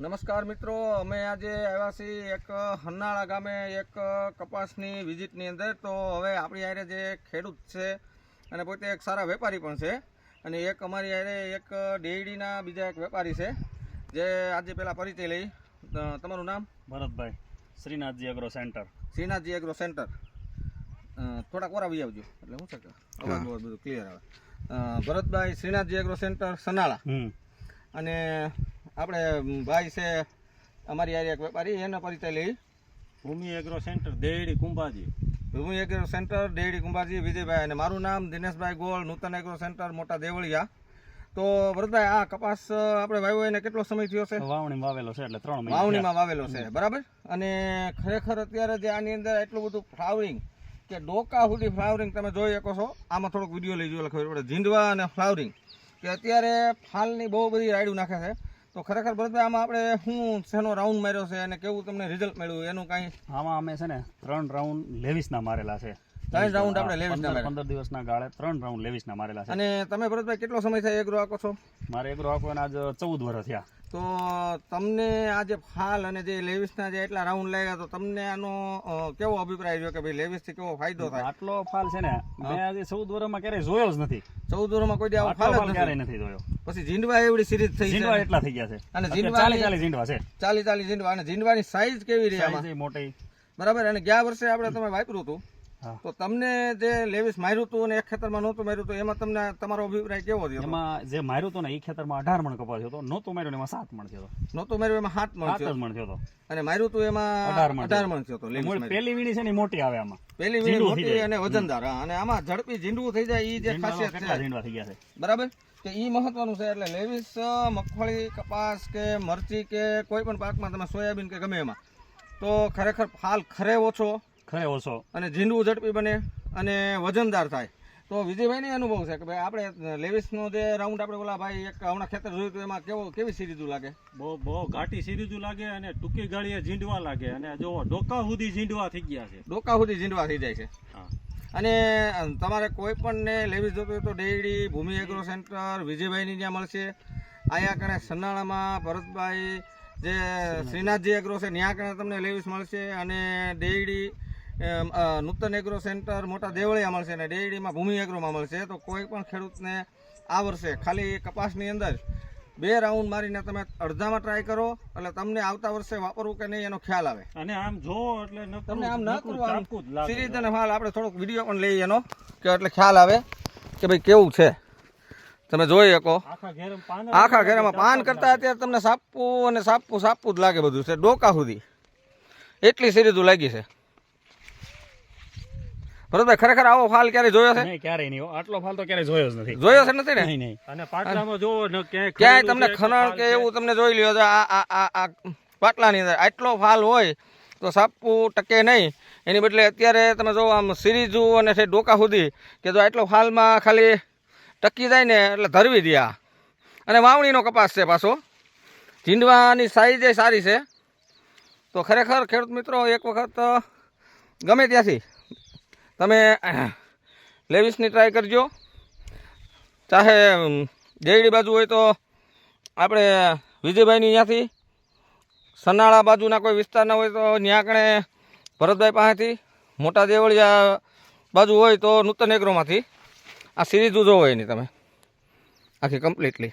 નમસ્કાર મિત્રો અમે આજે આવ્યા છીએ એક હન્નાળા ગામે એક કપાસની વિઝિટની અંદર. તો હવે આપણી આરે જે ખેડૂત છે અને પોતે એક સારા વેપારી પણ છે. અને એક અમારી આરે એક ડેરીના બીજા એક વેપારી છે જે આજે પહેલાં પરિચય લઈ. તમારું નામ? Bharatbhai Shrinathji agro centre Shrinathji agro centre થોડાક વાર આવી આવજો એટલે શું છે કે અવાજ બધું ક્લિયર આવે. Bharatbhai Shrinathji agro centre Sanala. અને આપણે ભાઈ છે અમારી હારે એક વેપારી એનો પરિચય લઈ. Bhumi agro centre Dedi Kumbhaji Bhumi agro centre Dedi Kumbhaji Vijaybhai. અને મારું નામ દિનેશભાઈ ગોળ નૂતન એગ્રો સેન્ટર મોટા દેવળિયા. તો ભરતભાઈ આ કપાસ આપણે વાવ્યો એને કેટલો સમય થયો છે? વાવણી વાવેલો છે એટલે ત્રણ મહિના વાવણીમાં વાવેલો છે બરાબર? અને ખરેખર અત્યારે જે આની અંદર એટલું બધું ફ્લાવરિંગ કે ડોકા સુધી ફ્લાવરિંગ તમે જોઈ શકો છો. આમાં થોડોક વીડિયો લઈ જોયો ખબર પડે. ઝીંડવા અને ફ્લાવરિંગ કે અત્યારે ફાલની બહુ બધી રાયડું નાખે છે. તો ખરેખર ભરતભાઈ આમાં આપણે શું શેનો રાઉન્ડ માર્યો છે અને કેવું તમને રિઝલ્ટ મળ્યું? એનું કાંઈ? આમાં અમે છે ને ત્રણ રાઉન્ડ લેવિસના મારેલા છે. ત્રણ રાઉન્ડ આપણે લેવીસના પંદર માર્યા. પંદર દિવસના ગાળે ત્રણ રાઉન્ડ લેવિસના મારેલા છે. અને તમે ભરતભાઈ કેટલો સમય થાય એગ્રો આકો છો? મારે એગ્રો આકો આજ ચૌદ વર્ષ થયા. તો તમને આ જે ફાલ અને જે લેવિસના જે એટલા રાઉન્ડ લાગ્યા તો તમને આનો કેવો અભિપ્રાય રહ્યો કે ભાઈ લેવિસથી કેવો ફાયદો થાય? આટલો ફાલ છે ને મેં આજે ચૌદ વર્ષમાં ક્યારેય જોયો જ નથી. ચૌદ વર્ષમાં કોઈ દેવા આવો ફાલ ક્યારેય નથી. જોયો. પછી જીંડવા એવડી સિરીઝ થઈ જીંડવા એટલા થઈ ગયા છે. અને જીંડવા ચાલી ચાલી જીંડવા છે. ચાલી ચાલી જીંડવા. અને જીંડવાની સાઈઝ કેવી રહી આમાં? મોટી. બરાબર અને ગયા વર્ષે આપણે તમે વાપર્યું હતું. તો તમને જે લેવિસ માર્યું હતું અને એક ખેતરમાં નહોતું માર્યું હતું એમાં તમને તમારો અભિપ્રાય કેવો થયો એમાં જે માર્યું હતું ને એ ખેતરમાં અઢાર મણ કપાસ હતો. નહોતું માર્યું એમાં સાત મણ થયો નહોતું માર્યું એમાં સાત મણ મણ થયો અને માર્યું હતું એમાં અઢાર મણ અઢાર મણ થયો. પેલી વીણી છે ને મોટી આવે આમાં. પેલી વીણી મોટી અને વજનદાર. અને આમાં ઝડપી ઝીંડવું થઈ જાય એ જે ખાસિયત છે. ઝીંડવા થઈ ગયા છે? બરાબર? કે એ મહત્વનું છે એટલે લેવિસ મગફળી કપાસ કે મરચી કે કોઈ પણ પાકમાં તમે સોયાબીન કે ગમે એમાં. તો ખરેખર ફાલ ખરે ઓછો. ખરે ઓછો. અને ઝીંડવું ઝડપી બને અને વજનદાર થાય. તો વિજયભાઈને અનુભવ છે કે ભાઈ આપણે લેવિસનો જે રાઉન્ડ આપણે ઓલા ભાઈ એક હમણાં ખેતર જોયું તો એમાં કેવો કેવી સિરીઝું લાગે? બહુ બહુ ઘાટી સિરીજું લાગે અને ટૂંકી ગાળીએ ઝીંડવા લાગે. અને જો ડોકા સુધી ઝીંડવા થઈ ગયા છે. ડોકા સુધી ઝીંડવા થઈ જાય છે. અને તમારે કોઈ પણ ને લેવીસ જોતું હોય તો ડેરી ભૂમિ એગ્રો સેન્ટર વિજયભાઈની ત્યાં મળશે. આયા કણે સન્નાળામાં ભરતભાઈ જે શ્રીનાથજી એગ્રો છે ત્યાં કણે તમને લેવીસ મળશે. અને ડેરી નૂતન એગ્રો સેન્ટર મોટા દેવળિયા મળશે અને ડેરીમાં ભૂમિ એગ્રોમાં મળશે. તો કોઈ પણ ખેડૂતને આ વર્ષે ખાલી કપાસની અંદર બે રાઉન્ડ મારીને તમે અડધામાં ટ્રાય કરો એટલે તમને આવતા વર્ષે વાપરવું કે નહીં એનો ખ્યાલ આવે. અને આમ જો એટલે તમને આમ ન નકરું કરવું આમ ચાપકું સિરીઝ અને હાલ આપણે થોડોક વીડિયો પણ લઈએ એનો કે એટલે ખ્યાલ આવે કે ભાઈ કેવું છે. તમે જોઈ શકો. આખા ઘેરમાં પાન ઘેરામાં પાન કરતા અત્યારે તમને સાપવું અને સાપવું સાપવું જ લાગે બધું છે. ડોકા સુધી. એટલી સિરીઝો લાગી છે. ભરતભાઈ ખરેખર આવો ફાલ ક્યારે જોયો છે? નહીં ક્યારેય નહીં. આટલો ફાલ તો ક્યારેય જોયો જ નથી. જોયો છે નથી ને? નહીં નહીં. અને પાટલામાં જોવો ને ક્યાંય ક્યાંય તમને ખનણ કે એવું તમને જોઈ લ્યો તો આ આ આ આ પાટલાની અંદર આટલો ફાલ હોય તો સાપવું ટકે નહીં. એની બદલે અત્યારે તમે જો આમ સિરીજુ અને છે ડોકા સુધી કે જો આટલો ફાલમાં ખાલી ટકી જાય ને એટલે ધરવી દે આ. અને વાવણીનો કપાસ છે પાછો. ઝીંડવાની સાઈઝ એ સારી છે. તો ખરેખર ખેડૂત મિત્રો એક વખત ગમે ત્યાંથી તમે લેવિસની ટ્રાય કરજો. ચાહે દેવડી બાજુ હોય તો આપણે વિજયભાઈની ત્યાંથી સનાળા બાજુના કોઈ વિસ્તારના હોય તો ત્યાં કણે ભરતભાઈ પાસેથી મોટા દેવળિયા બાજુ હોય તો નૂતન એગ્રોમાંથી. આ સિરીઝ જોવો એની તમે. આખી કમ્પ્લીટલી